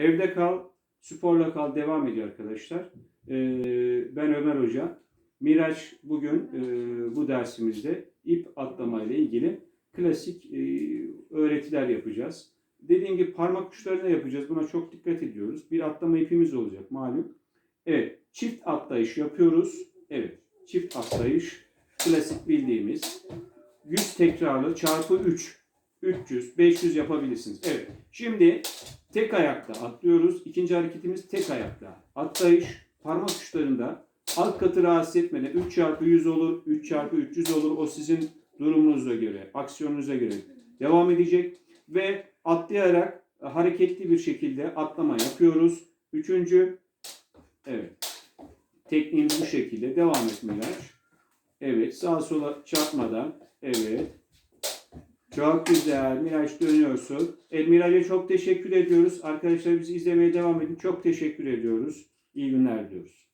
Evde kal, sporla kal devam ediyor arkadaşlar. Ee, ben Ömer Hoca. Miraç bugün e, bu dersimizde ip atlama ile ilgili klasik e, öğretiler yapacağız. Dediğim gibi parmak uçlarına yapacağız. Buna çok dikkat ediyoruz. Bir atlama ipimiz olacak malum. Evet, çift atlayış yapıyoruz. Evet, çift atlayış klasik bildiğimiz 100 tekrarlı çarpı 3 300 500 yapabilirsiniz. Evet. Şimdi tek ayakta atlıyoruz. İkinci hareketimiz tek ayakta. Atlayış parmak uçlarında alt katı rahatsız etmeden 3 çarpı 100 olur, 3 çarpı 300 olur. O sizin durumunuza göre, aksiyonunuza göre devam edecek ve atlayarak hareketli bir şekilde atlama yapıyoruz. Üçüncü, evet. Tekniğimiz bu şekilde. Devam et Miraç. Evet, sağa sola çarpmadan. Evet. Çok güzel. Miraç dönüyorsun. El Miraç'a çok teşekkür ediyoruz. Arkadaşlar bizi izlemeye devam edin. Çok teşekkür ediyoruz. İyi günler diliyoruz.